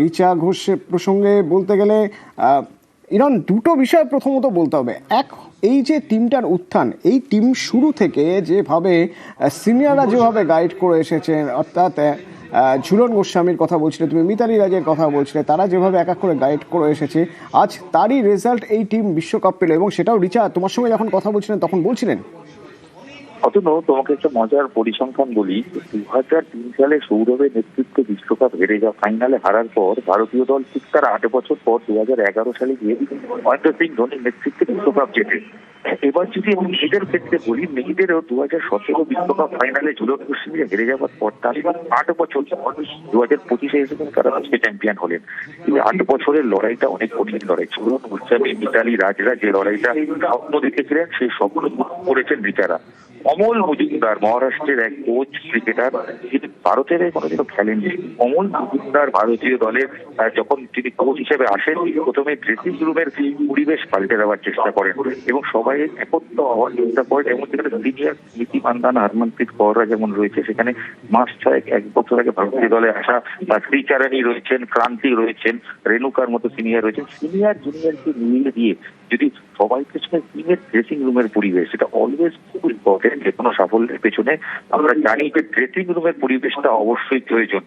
রিচা ঘোষ প্রসঙ্গে বলতে গেলে ইরন দুটো বিষয় প্রথমত বলতে হবে। এক এই যে টিমটার উত্থান এই টিম শুরু থেকে যেভাবে সিনিয়ররা যেভাবে গাইড করে এসেছেন অর্থাৎ ঝুলন গোস্বামীর কথা বলছিলে তুমি মিতালি রাজের কথা বলছিলে তারা যেভাবে এক এক করে গাইড করে এসেছে আজ তারই রেজাল্ট এই টিম বিশ্বকাপ পেল এবং সেটাও রিচা তোমার সঙ্গে যখন কথা বলছিলেন তখন বলছিলেন? অতনু তোমাকে একটা মজার পরিসংখ্যান বলি দু হাজার তিন সালে সৌরভের নেতৃত্বে বিশ্বকাপ হেরে যাওয়া ফাইনালে হারার পর ভারতীয় দল ঠিক তার আট বছর পর দু হাজার এগারো সালে গিয়ে মহেন্দ্র সিং ধোনির নেতৃত্বে বিশ্বকাপ জেতে। এবার যদি আমি মেয়েদের ক্ষেত্রে বলি, মেয়েদেরও দু হাজার সতেরো বিশ্বকাপ ফাইনালে ঝুলন গোস্বামী হেরে যাওয়ার পর তার আট বছর দু হাজার পঁচিশে এসে কিন্তু তারা আজকে চ্যাম্পিয়ন হলেন। এই আট বছরের লড়াইটা অনেক কঠিন লড়াই। ঝুলন গোস্বামী মিতালি রাজরা যে লড়াইটা স্বপ্ন দেখেছিলেন, সেই স্বপ্ন করেছেন রিচারা অমল মজুমদার, মহারাষ্ট্রের এক কোচ ক্রিকেটার যিনি ভারতের কোনোদিনও খেলেননি। অমল মজুমদার ভারতীয় দলের যখন তিনি কোচ হিসেবে আসেন তিনি প্রথমে ড্রেসিং রুমের পরিবেশ পাল্টে দেওয়ার চেষ্টা করেন এবং সবাই একত্র হওয়ার চেষ্টা করেন এবং সেখানে সিনিয়র নীতি মান্দানা হরমনপ্রীত কৌররা যেমন রয়েছে, সেখানে মাস ছয়েক, এক বছর আগে ভারতীয় দলে আসা বা শ্রীচারণী রয়েছেন, ক্রান্তি রয়েছেন, রেণুকার মতো সিনিয়র রয়েছেন সিনিয়র জুনিয়রকে মিলিয়ে দিয়ে যদি সবাই পেছনে টিমের ড্রেসিং রুমের পরিবেশ, এটা অলওয়েজ খুব ইম্পর্টেন্ট যে কোনো সাফল্যের পেছনে। আমরা জানি যে ড্রেসিং রুমের পরিবেশটা অবশ্যই প্রয়োজন।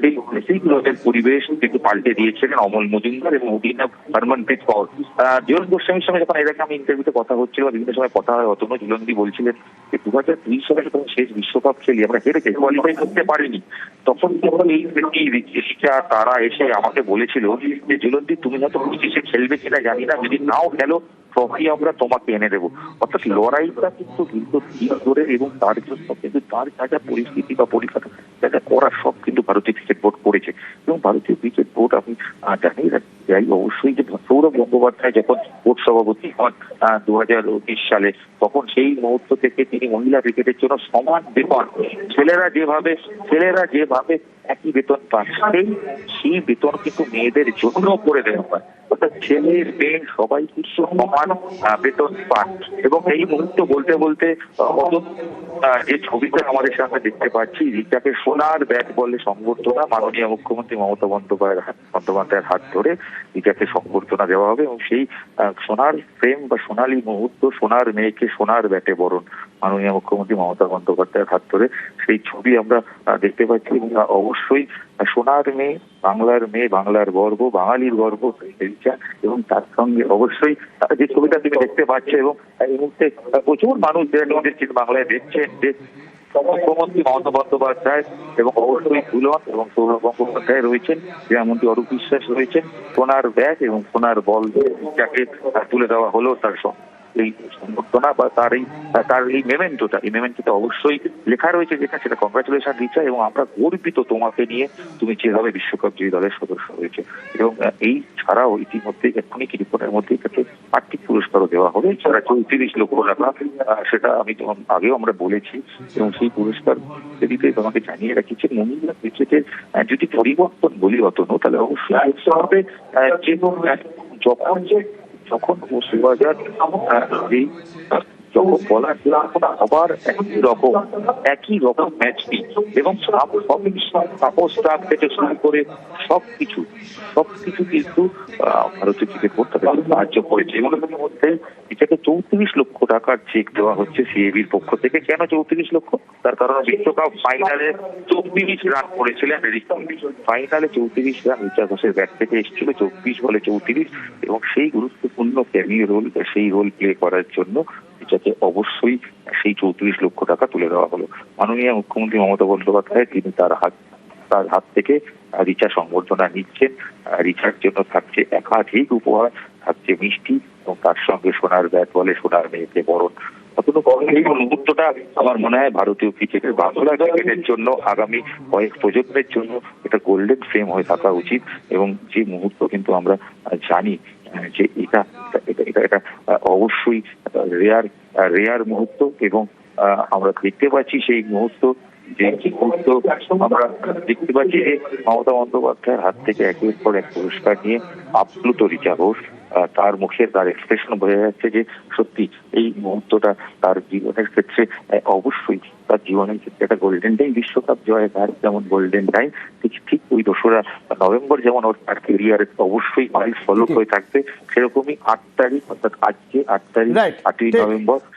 সেই ড্রেসিং রুমের পরিবেশ কিন্তু পাল্টে দিয়েছিলেন অমল মজুমদার এবং অভিনব হরমনপ্রীত কৌর। জোর গোস্বামীর সঙ্গে যখন এর আগে আমি ইন্টারভিউতে কথা হচ্ছিল বা বিভিন্ন সময় কথা হয় অতনু ঝুলন্দি বলছিলেন যে দু হাজার দুই সালে যখন শেষ বিশ্বকাপ খেলি, আমরা হেরেছি কোয়ালিফাই করতে পারিনি। তখন যখন এই রিচা তারা এসে আমাকে বলেছিল যে ঝুলন্দি তুমি হয়তো পঁচিশে খেলবে কিনা জানি না, যদি নাও খেলো ট্রফি আমরা তোমাকে এনে দেবো। অর্থাৎ লড়াইটা কিন্তু কিন্তু দিন ধরে এবং তার জন্য কিন্তু তার যা যা পরিস্থিতি বা পরিকাঠামো যা যা সব কিন্তু ভারতীয় ক্রিকেট বোর্ড করেছে। এবং ভারতীয় ক্রিকেট বোর্ড আমি জানি যাই অবশ্যই যে সৌরভ গঙ্গোপাধ্যায় যখন বোর্ড সভাপতি হন দু হাজার উনিশ সালে, তখন সেই মুহূর্ত থেকে তিনি মহিলা ক্রিকেটের জন্য সমান বেতন। ছেলেরা যেভাবে ছেলেরা যেভাবে একই বেতন পান সেই বেতন কিন্তু মেয়েদের জন্য করে দেওয়া হয়। অর্থাৎ ছেলে মেয়ে সবাই কিন্তু সমান বেতন পান এবং এই মুহূর্ত বলতে বলতে যে ছবিটা আমাদের সামনে দেখতে পাচ্ছি রিচাকে সোনার ব্যাট বলে সংবর্ধনা মাননীয় মুখ্যমন্ত্রী মমতা বন্দ্যোপাধ্যায়ের হাত- বন্দ্যোপাধ্যায়ের হাত ধরে রিচাকে সংবর্ধনা দেওয়া হবে এবং সেই সোনার ফ্রেম বা সোনালী মুহূর্ত, সোনার মেয়েকে সোনার ব্যাটে বরণ মাননীয় মুখ্যমন্ত্রী মমতা বন্দ্যোপাধ্যায়ের হাত ধরে সেই ছবি আমরা দেখতে পাচ্ছি এবং অবশ্যই সোনার মেয়ে, বাংলার মেয়ে, বাংলার গর্ব, বাঙালির গর্ব এবং তার সঙ্গে অবশ্যই যে ছবিটা তুমি দেখতে পাচ্ছ এবং এই মুহূর্তে প্রচুর মানুষ যারা আমাদের বাংলায় দেখছেন যে মুখ্যমন্ত্রী মমতা বন্দ্যোপাধ্যায় এবং অবশ্যই ঝুলন এবং সৌরভ গঙ্গোপাধ্যায় রয়েছেন, ক্রীড়ামন্ত্রী অরূপ বিশ্বাস রয়েছেন, সোনার ব্যাগ এবং সোনার বল যাকে তুলে দেওয়া হলো তার সঙ্গে। এই সংবর্ধনা বা তার এই তার এই মেমেন্টোটা এই মেমেন্টোটা অবশ্যই লেখা রয়েছে যেটা, সেটা কংগ্রাচুলেশন রিচা এবং আমরা গর্বিত তোমাকে নিয়ে তুমি যেভাবে বিশ্বকাপ জয়ী দলের সদস্য হয়েছে। এবং এই ছাড়াও ইতিমধ্যে এখনই কিছুক্ষণের মধ্যে তাকে আর্থিক পুরস্কারও দেওয়া হবে। যারা চৌত্রিশ লক্ষ টাকা সেটা আমি তখন আগেও আমরা বলেছি এবং সেই পুরস্কার দিতে তোমাকে জানিয়ে রাখি যে মহিলা ক্রিকেটের যদি পরিবর্তন বলি অতনু তাহলে অবশ্যই হবে। যে যখন যে যখন বসুবাজার এই যখন বলা যে আবার একই রকম একই রকম ম্যাচটি এবং সব সব থেকে শুরু করে সবকিছু সবকিছু কিন্তু ভারতীয় ক্রিকেট বোর্ড তাদের সাহায্য করেছে। এবং এর মধ্যে এটাকে চৌত্রিশ লক্ষ টাকার চেক দেওয়া হচ্ছে সিএবির পক্ষ থেকে। কেন চৌত্রিশ লক্ষ? তার কারণ বিশ্বকাপ ফাইনালে চব্বিশ রান করেছিলেন ফাইনালে চৌত্রিশ রান রিচা ঘোষের ব্যাট থেকে এসেছিল চব্বিশ বলে চৌত্রিশ। এবং সেই গুরুত্বপূর্ণ ক্যামিও রোল সেই রোল প্লে করার জন্য এটাকে অবশ্যই সেই চৌত্রিশ লক্ষ টাকা তুলে দেওয়া হলো। মাননীয় মুখ্যমন্ত্রী মমতা বন্দ্যোপাধ্যায় তিনি তার হাত তার হাত থেকে রিচার্জ রিচা সংবর্ধনা নিচ্ছেন। রিচার জন্য থাকছে একাধিক উপহার, থাকছে মিষ্টি এবং তার সঙ্গে সোনার ব্যাট বলে সোনার মেয়েকে বরণ। অতটা এই মুহূর্তটা আমার মনে হয় ভারতীয় ক্রিকেটের বাংলা ক্রিকেটের জন্য, আগামী কয়েক প্রজন্মের জন্য এটা গোল্ডেন ফ্রেম হয়ে থাকা উচিত এবং যে মুহূর্ত কিন্তু আমরা জানি যে এটা এটা এটা অবশ্যই রেয়ার রেয়ার মুহূর্ত এবং আমরা দেখতে পাচ্ছি সেই মুহূর্ত, যে মুহূর্ত আমরা দেখতে পাচ্ছি যে মমতা বন্দ্যোপাধ্যায়ের হাত থেকে একের পর এক পুরস্কার নিয়ে আপ্লুত রিচা ঘোষ তার মুখে তার এক্সপ্রেশন বোঝা যাচ্ছে যে সত্যি এই মুহূর্তটা তার জীবনের ক্ষেত্রে অবশ্যই তার জীবনের ক্ষেত্রে একটা গোল্ডেন টাইম বিশ্বকাপ জয় তার যেমন গোল্ডেন টাইম ঠিক ঠিক ওই দোসরা নভেম্বর যেমন ওর তার কেরিয়ারে অবশ্যই মাইল ফলো হয়ে থাকবে সেরকমই আট তারিখ অর্থাৎ আজকে আট তারিখ আটই নভেম্বর।